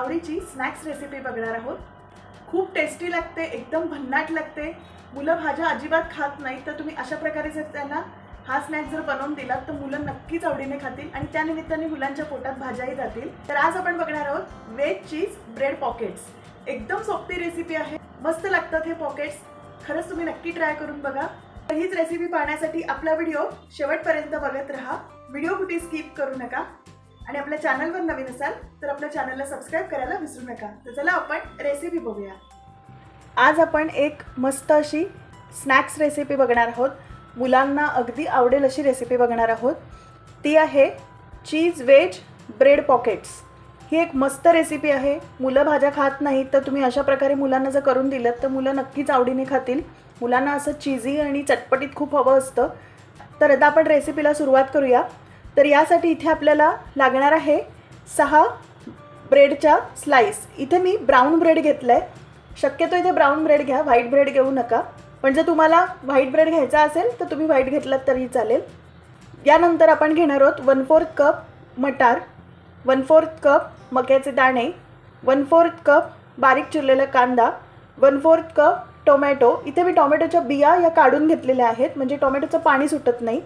आवडीची snacks recipe बघणार आहोत. खूप टेस्टी लागते एकदम भन्नाट लागते. मुलं भाज्या अजिबात खात नाहीत तर तुम्ही अशा प्रकारे जर त्यांना हा स्नॅक जर बनवून दिलात तर मुलं नक्कीच आवडीने खातील आणि त्यानिमित्ताने मुलांच्या पोटात भाज्याही जातील. तर आज आपण बघणार आहोत वेज चीज ब्रेड पॉकेट्स एकदम सोपी रेसिपी आहे. मस्त लागतात हे पॉकेट्स खरंच तुम्ही नक्की ट्राय करून बघा. तर हीच रेसिपी पाहण्यासाठी आपला व्हिडिओ शेवटपर्यंत बघत राहा. व्हिडिओ कुठे स्किप करू नका. आणि आपल्या चॅनलवर नवीन असाल तर आपल्या चॅनलला सबस्क्राईब करायला विसरू नका. तर चला आपण रेसिपी बघूया. आज आपण एक मस्त अशी स्नॅक्स रेसिपी बघणार आहोत. मुलांना अगदी आवडेल अशी रेसिपी बघणार आहोत. ती आहे चीज वेज ब्रेड पॉकेट्स ही एक मस्त रेसिपी आहे. मुलं भाज्या खात नाहीत तर तुम्ही अशा प्रकारे मुलांना जर करून दिलं तर मुलं नक्कीच आवडीने खातील. मुलांना असं चिझी आणि चटपटीत खूप हवं असतं. तर आता आपण रेसिपीला सुरुवात करूया. तर यासाठी इथे आपल्याला लागणार आहे सहा ब्रेडच्या स्लाईस इथे मी ब्राऊन ब्रेड घेतलं आहे शक्यतो इथे ब्राऊन ब्रेड घ्या व्हाईट ब्रेड घेऊ नका. पण जर तुम्हाला व्हाईट ब्रेड घ्यायचा असेल तर तुम्ही व्हाईट घेतलात तरी चालेल. यानंतर आपण घेणार आहोत वन फोर्थ कप मटार वन फोर्थ कप मक्याचे दाणे वन फोर्थ कप बारीक चिरलेला कांदा वन फोर्थ कप टोमॅटो. इथे मी टोमॅटोच्या बिया या काढून घेतलेल्या आहेत म्हणजे टोमॅटोचं पाणी सुटत नाही.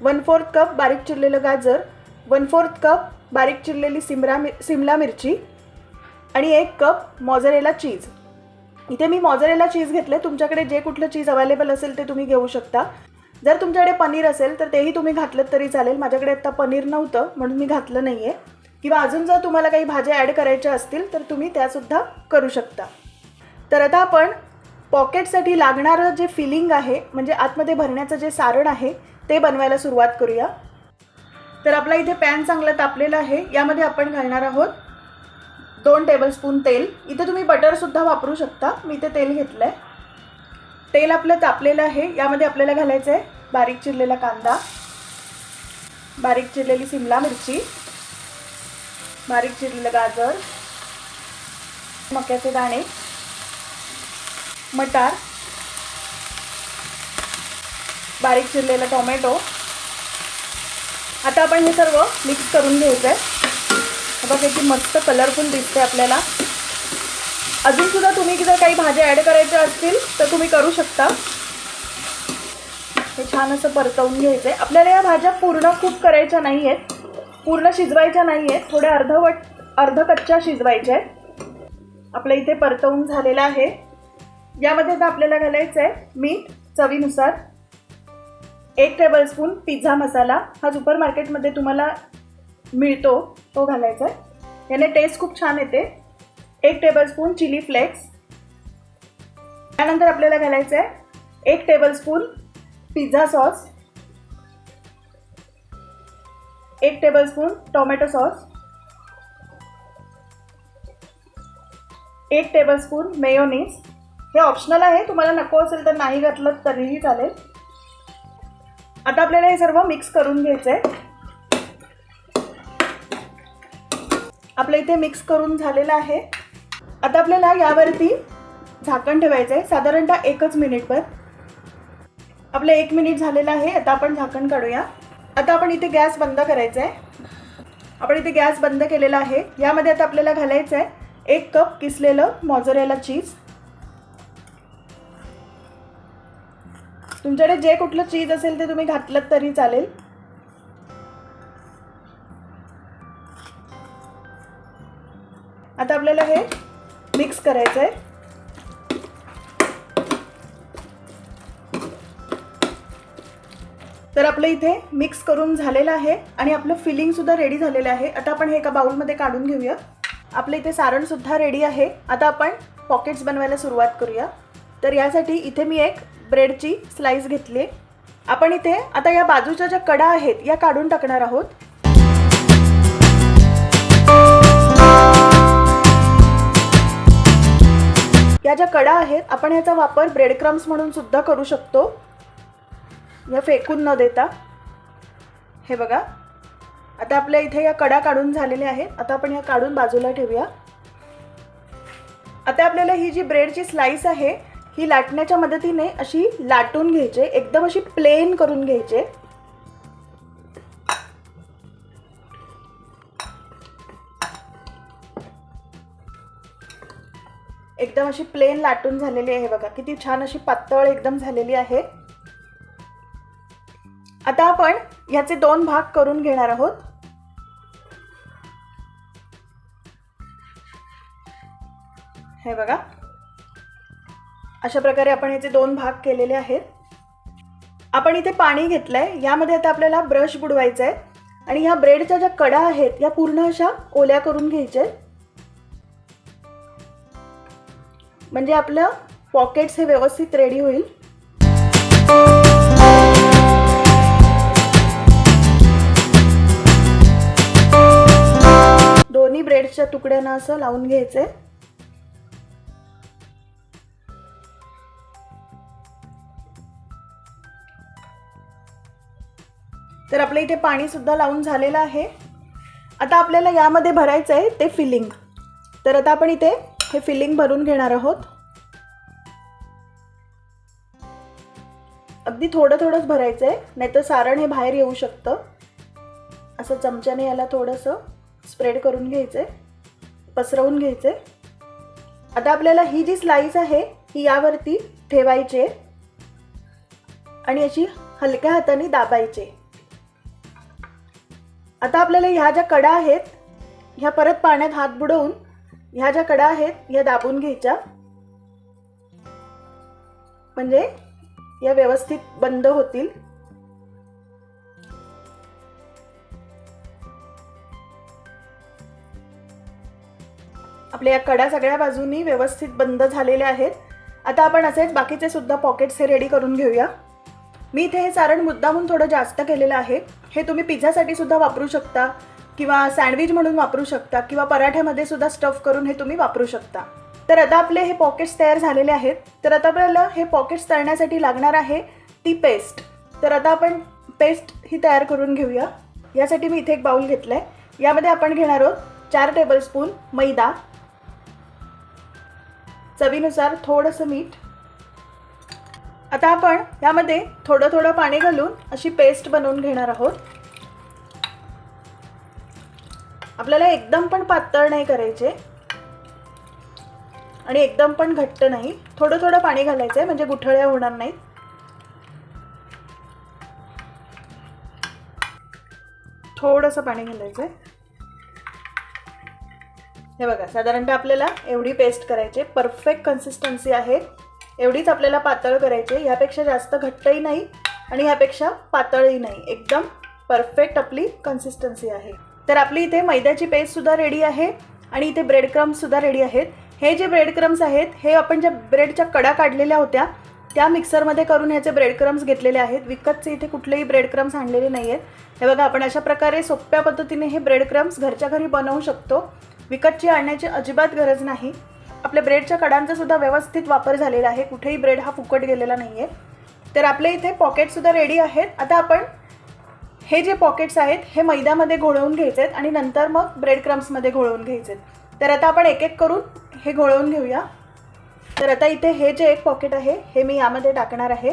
वन फोर्थ कप बारीक चिरलेलं गाजर वन फोर्थ कप बारीक चिरलेली सिमरा मि सिमला मिरची आणि एक कप मॉझरेला चीज इथे मी मॉझरेला चीज घेतले तुमच्याकडे जे कुठलं चीज अवेलेबल असेल ते तुम्ही घेऊ शकता. जर तुमच्याकडे पनीर असेल तर तेही तुम्ही घातलं तरी चालेल. माझ्याकडे आत्ता पनीर नव्हतं म्हणून मी घातलं नाही आहे किंवा अजून जर तुम्हाला काही भाज्या ॲड करायच्या असतील तर तुम्ही त्यासुद्धा करू शकता. तर आता आपण पॉकेटसाठी लागणारं जे फिलिंग आहे म्हणजे आतमध्ये भरण्याचं जे सारण आहे ते बनवायला सुरुवात करूया. तर आपला इथे पॅन चांगला तापलेला आहे. यामध्ये आपण घालणार आहोत दोन टेबलस्पून तेल. इथे तुम्ही बटरसुद्धा वापरू शकता. मी इथे तेल घेतलं आहे तेल आपलं तापलेलं आहे. यामध्ये आपल्याला घालायचं आहे बारीक चिरलेला कांदा बारीक चिरलेली सिमला मिरची बारीक चिरलेलं गाजर मक्याचे दाणे मटार बारीक चिरलेला टोमॅटो. आता आपण हे सर्व मिक्स करून घ्यायचं आहे बघा किती मस्त कलरफुल दिसते आपल्याला. अजून सुद्धा तुम्ही जर काही भाज्या ॲड करायच्या असतील तर तुम्ही करू शकता. हे छान असं परतवून घ्यायचं आहे आपल्याला या भाज्या पूर्ण खूप करायच्या नाही आहेत पूर्ण शिजवायच्या नाही आहेत थोड्या अर्धवट अर्ध कच्च्या शिजवायच्या आहेत. आपल्या इथे परतवून झालेलं आहे. यामध्ये आता आपल्याला घालायचं आहे मीठ चवीनुसार. एक टेबलस्पून पिझ्झा मसाला हा सुपर मार्केटमध्ये तुम्हाला मिळतो तो घालायचा आहे. याने टेस्ट खूप छान येते. एक टेबलस्पून चिली फ्लेक्स त्यानंतर आपल्याला घालायचं आहे एक टेबलस्पून पिझ्झा सॉस एक टेबलस्पून टोमॅटो सॉस एक टेबलस्पून मेयोनीज हे ऑप्शनल आहे तुम्हाला नको असेल तर नाही घातलं तरीही चालेल. आता आपल्याला हे सर्व मिक्स करून घ्यायचं आहे आपलं इथे मिक्स करून झालेलं आहे. आता आपल्याला यावरती झाकण ठेवायचं आहे साधारणतः एकच मिनिटभर. आपलं एक मिनिट झालेलं आहे. आता आपण झाकण काढूया. आता आपण इथे गॅस बंद करायचा आहे आपण इथे गॅस बंद केलेला आहे. यामध्ये आता आपल्याला घालायचं आहे एक कप किसलेलं मॉझरेला चीज तुमच्याकडे जे कुठलं चीज असेल ते तुम्ही घातलं तरी चालेल. आता आपल्याला हे मिक्स करायचं आहे तर आपलं इथे मिक्स करून झालेलं आहे आणि आपलं फिलिंगसुद्धा रेडी झालेलं आहे. आता आपण हे एका बाउलमध्ये काढून घेऊया. आपलं इथे सारणसुद्धा रेडी आहे. आता आपण पॉकेट्स बनवायला सुरुवात करूया. तर यासाठी इथे मी एक ब्रेडची स्लाईस घेतली आपण इथे आता या बाजूच्या ज्या कडा आहेत या काढून टाकणार आहोत. या ज्या कडा आहेत आपण याचा वापर ब्रेड क्रम्स म्हणून सुद्धा करू शकतो. या फेकून न देता. हे बघा. आता आपल्या इथे या कडा काढून झालेल्या आहेत. आता आपण या काढून बाजूला ठेवूया. आता आपल्याला ही जी ब्रेडची स्लाईस आहे ही लाटण्याच्या मदतीने अशी लाटून घ्यायचे एकदम अशी प्लेन करून घ्यायचे. एकदम अशी प्लेन लाटून झालेली आहे बघा. किती छान अशी पातळ एकदम झालेली आहे. आता आपण ह्याचे दोन भाग करून घेणार आहोत. हे बघा. अशा प्रकारे आपण याचे दोन भाग केलेले आहेत. आपण इथे पाणी घेतलंय. यामध्ये आता आपल्याला ब्रश बुडवायचा आहे आणि ह्या ब्रेडच्या ज्या कडा आहेत या पूर्ण अशा ओल्या करून घ्यायच्या आहेत. म्हणजे आपलं पॉकेट्स हे व्यवस्थित रेडी होईल. दोन्ही ब्रेडच्या तुकड्यांना असं लावून घ्यायचंय. तर आपल्या इथे पाणीसुद्धा लावून झालेलं आहे. आता आपल्याला यामध्ये भरायचं आहे ते फिलिंग तर आता आपण इथे हे फिलिंग भरून घेणार आहोत. अगदी थोडं थोडंच भरायचं आहे नाहीतर सारण हे बाहेर येऊ शकतं. असं चमच्याने याला थोडंसं स्प्रेड करून घ्यायचं आहे पसरवून घ्यायचं आहे आता आपल्याला ही जी स्लाईस आहे ही यावरती ठेवायची आहे. आणि अशी हलक्या हाताने दाबायची आहे. आता आपल्याला ह्या ज्या कडा आहेत ह्या परत पाण्यात हात बुडवून ह्या ज्या कडा आहेत ह्या दाबून घ्यायच्या. म्हणजे या व्यवस्थित बंद होतील. आपल्या या कडा सगळ्या बाजूनी व्यवस्थित बंद झालेल्या आहेत. आता आपण असेच बाकीचे सुद्धा पॉकेट्स हे रेडी करून घेऊया. मी इथे हे सारण मुद्दामून थोडं जास्त केलेलं आहे. हे तुम्ही पिझ्झासाठी सुद्धा वापरू शकता किंवा सँडविच म्हणून वापरू शकता किंवा पराठ्यामध्ये सुद्धा स्टफ करून हे तुम्ही वापरू शकता. तर आता आपले हे पॉकेट्स तयार झालेले आहेत. तर आता आपल्याला हे पॉकेट्स तळण्यासाठी लागणार आहे ती पेस्ट तर आता आपण पेस्ट ही तयार करून घेऊया. यासाठी मी इथे एक बाउल घेतला आहे यामध्ये आपण घेणार आहोत चार टेबलस्पून मैदा. चवीनुसार थोडंसं मीठ. आता आपण यामध्ये थोडं थोडं पाणी घालून अशी पेस्ट बनवून घेणार आहोत. आपल्याला एकदम पण पातळ नाही करायचे. आणि एकदम पण घट्ट नाही. थोडं थोडं पाणी घालायचं आहे म्हणजे गुठळ्या होणार नाहीत. थोडंसं पाणी घालायचं आहे हे बघा साधारणतः आपल्याला एवढी पेस्ट करायची परफेक्ट कन्सिस्टन्सी आहे. एवढीच आपल्याला पातळ करायची ह्यापेक्षा जास्त घट्टही नाही आणि ह्यापेक्षा पातळही नाही. एकदम परफेक्ट आपली कन्सिस्टन्सी आहे. तर आपली इथे मैद्याची पेस्टसुद्धा रेडी आहे आणि इथे ब्रेड क्रम्ससुद्धा रेडी आहेत. हे जे ब्रेड क्रम्स आहेत हे आपण ज्या ब्रेडच्या कडा काढलेल्या होत्या त्या मिक्सरमध्ये करून ह्याचे ब्रेड क्रम्स घेतलेले आहेत. विकतचे इथे कुठलेही ब्रेड क्रम्स आणलेले नाही आहेत हे बघा आपण अशा प्रकारे सोप्या पद्धतीने हे ब्रेड क्रम्स घरच्या घरी बनवू शकतो. विकतची आणण्याची अजिबात गरज नाही. आपल्या ब्रेडच्या कडांचा सुद्धा व्यवस्थित वापर झालेला आहे. कुठेही ब्रेड हा फुकट गेलेला नाही आहे तर आपल्या इथे पॉकेटसुद्धा रेडी आहेत. आता आपण हे जे पॉकेट्स आहेत हे मैद्यामध्ये घोळवून घ्यायचे आहेत आणि नंतर मग ब्रेड क्रम्समध्ये घोळवून घ्यायचे आहेत तर आता आपण एक एक करून हे घोळवून घेऊया. तर आता इथे हे जे एक पॉकेट आहे हे मी यामध्ये टाकणार आहे.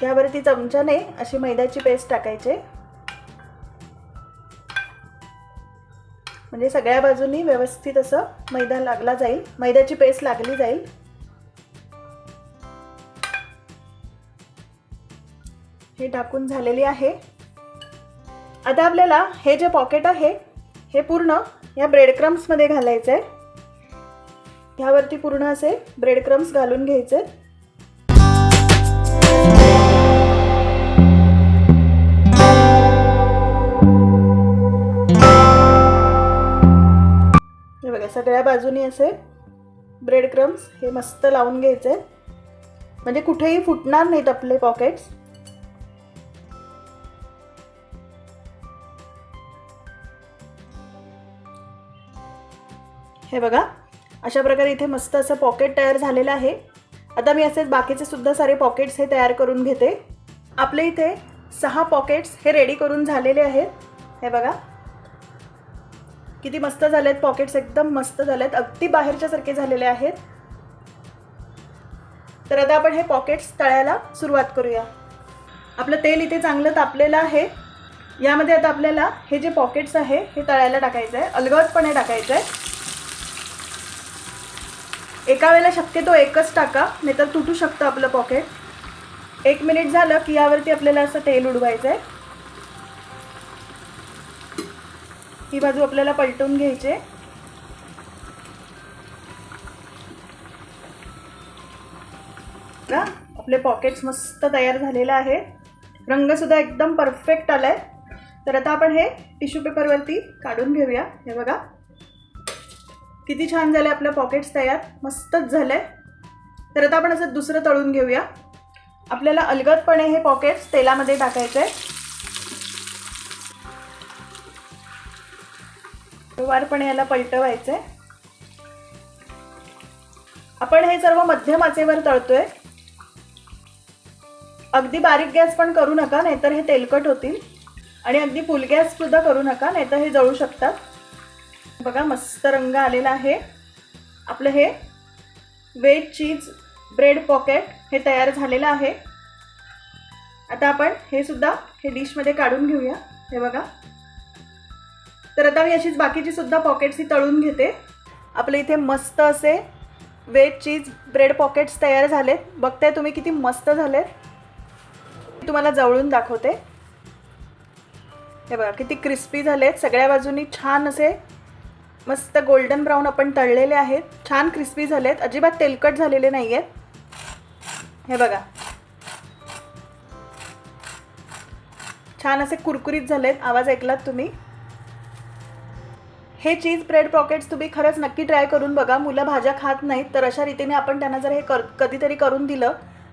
त्यावरती चमच्याने अशी मैद्याची पेस्ट टाकायचे. म्हणजे सगळ्या बाजूनी व्यवस्थित असं मैदा लागला जाईल. मैद्याची पेस्ट लागली जाईल. हे टाकून झालेली आहे. आता आपल्याला हे जे पॉकेट आहे हे पूर्ण या ब्रेड क्रम्समध्ये घालायचं आहे ह्यावरती पूर्ण असे ब्रेड क्रम्स घालून घ्यायचे. आहेत सगळ्या बाजूनी असे ब्रेड क्रम्स हे मस्त लावून घ्यायचे. म्हणजे कुठेही फुटणार नाहीत आपले पॉकेट्स हे बघा अशा प्रकारे इथे मस्त असं पॉकेट तयार झालेलं आहे. आता मी असेच बाकीचे सुद्धा सारे पॉकेट्स हे तयार करून घेते. आपले इथे सहा पॉकेट्स हे रेडी करून झालेले आहेत. हे बघा किती मस्त झालेत पॉकेट्स एकदम मस्त झालेत. अगदी बाहेरच्यासारखे झालेले आहेत. तर आता आपण हे पॉकेट्स तळायला सुरुवात करूया. आपलं तेल इथे चांगलं तापलेलं आहे. यामध्ये आता आपल्याला हे जे पॉकेट्स आहे हे तळायला टाकायचं आहे अलगदपणे टाकायचं आहे एका वेळेला शक्यतो एकच टाका नाहीतर तुटू शकतं आपलं पॉकेट एक मिनिट झालं की यावरती आपल्याला असं तेल उडवायचं आहे ही बाजू आपल्याला पलटून घ्यायचे ना आपले पॉकेट्स मस्त तयार झालेले आहे रंगसुद्धा एकदम परफेक्ट आला आहे तर आता आपण हे टिश्यू पेपरवरती काढून घेऊया. हे बघा. किती छान झाले आपलं पॉकेट्स तयार. मस्तच झालं आहे तर आता आपण असं दुसरं तळून घेऊया. आपल्याला अलगदपणे हे पॉकेट्स तेलामध्ये टाकायचे आहे वारपणे याला पलटवायचं आहे आपण हे सर्व मध्यम आचेवर तळतोय. अगदी बारीक गॅस पण करू नका नाहीतर हे तेलकट होतील. आणि अगदी फुल गॅस सुद्धा करू नका नाहीतर हे जळू शकतात. बघा मस्त रंग आलेला आहे. आपलं हे वेज चीज ब्रेड पॉकेट हे तयार झालेलं आहे. आता आपण हे सुद्धा हे डिशमध्ये काढून घेऊया. हे बघा. तर आता मी अशीच बाकीची सुद्धा पॉकेट्स ही तळून घेते. आपल्या इथे मस्त असे वेज चीज ब्रेड पॉकेट्स तयार झालेत. बघताय तुम्ही किती मस्त झालेत. मी तुम्हाला जवळून दाखवते. हे बघा किती क्रिस्पी झालेत. सगळ्या बाजूनी छान असे मस्त गोल्डन ब्राऊन आपण तळलेले आहेत. छान क्रिस्पी झालेत. अजिबात तेलकट झालेले नाही आहेत हे बघा. छान असे कुरकुरीत झालेत. आवाज ऐकलात तुम्ही? हे चीज ब्रेड पॉकेट्स तुम्ही खरंच नक्की ट्राय करून बघा. मुलं भाज्या खात नाहीत तर अशा रीतीने आपण त्यांना जर हे कर कधीतरी करून दिलं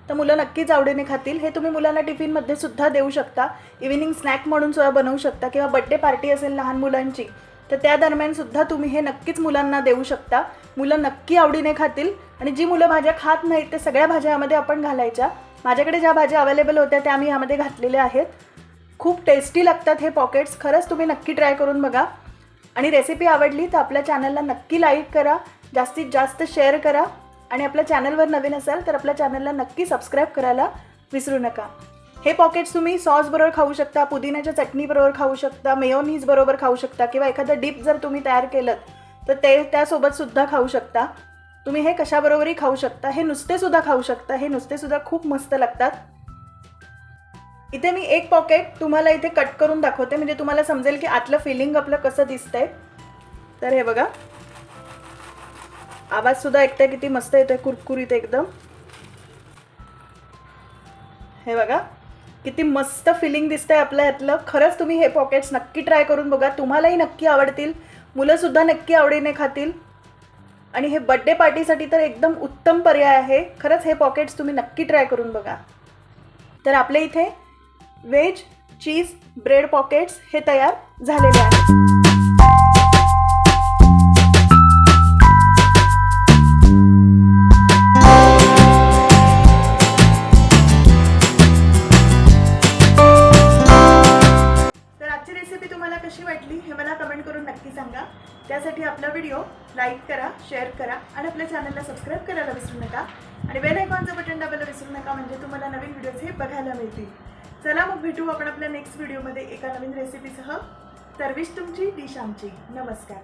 तर मुलं नक्कीच आवडीने खातील. हे तुम्ही मुलांना टिफिनमध्ये सुद्धा देऊ शकता. इव्हिनिंग स्नॅक म्हणून सुद्धा बनवू शकता किंवा बड्डे पार्टी असेल लहान मुलांची तर त्या दरम्यान सुद्धा तुम्ही हे नक्कीच मुलांना देऊ शकता. मुलं नक्की आवडीने खातील आणि जी मुलं भाज्या खात नाहीत ते सगळ्या भाज्या यामध्ये आपण घालायच्या. माझ्याकडे ज्या भाज्या अवेलेबल होत्या त्या मी यामध्ये घातलेल्या आहेत. खूप टेस्टी लागतात हे पॉकेट्स खरंच तुम्ही नक्की ट्राय करून बघा. आणि रेसिपी आवडली तर आपल्या चॅनलला नक्की लाईक करा. जास्तीत जास्त शेअर करा. आणि आपल्या चॅनलवर नवीन असाल तर आपल्या चॅनलला नक्की सबस्क्राईब करायला विसरू नका. हे पॉकेट्स तुम्ही सॉस बरोबर खाऊ शकता पुदिन्याच्या चटणीबरोबर खाऊ शकता मेयोनीजबरोबर खाऊ शकता किंवा एखादं डिप जर तुम्ही तयार केलं तर ते त्यासोबत सुद्धा खाऊ शकता. तुम्ही हे कशाबरोबरही खाऊ शकता हे नुसते सुद्धा खाऊ शकता हे नुसते सुद्धा खूप मस्त लागतात. इथे मी एक पॉकेट तुम्हाला इथे कट करून दाखवते. म्हणजे तुम्हाला समजेल की आतलं फिलिंग आपलं कसं दिसतंय. तर हे बघा. आवाज सुद्धा ऐकताय किती मस्त येतोय कुरकुरीत एकदम. हे बघा. किती मस्त फिलिंग दिसतंय आपल्या यातलं. खरंच तुम्ही हे पॉकेट्स नक्की ट्राय करून बघा. तुम्हालाही नक्की आवडतील. मुलंसुद्धा नक्की आवडीने खातील. आणि हे बड्डे पार्टीसाठी तर एकदम उत्तम पर्याय आहे. खरंच हे पॉकेट्स तुम्ही नक्की ट्राय करून बघा. तर आपल्या इथे वेज चीज ब्रेड पॉकेट्स हे तयार झालेले आहेत. तर आजची रेसिपी तुम्हाला कशी वाटली हे मला कमेंट करून नक्की सांगा. त्यासाठी आपला व्हिडिओ लाईक करा शेअर करा आणि आपल्या चॅनलला सबस्क्राईब करायला विसरू नका. आणि बेल आयकॉनचं बटन दाबायला विसरू नका म्हणजे तुम्हाला नवीन व्हिडिओज हे बघायला मिळतील. चला मग भेटू आपण आपल्या नेक्स्ट व्हिडिओमध्ये एका नवीन रेसिपीसह तरविश तुमची डिश आमची. नमस्कार.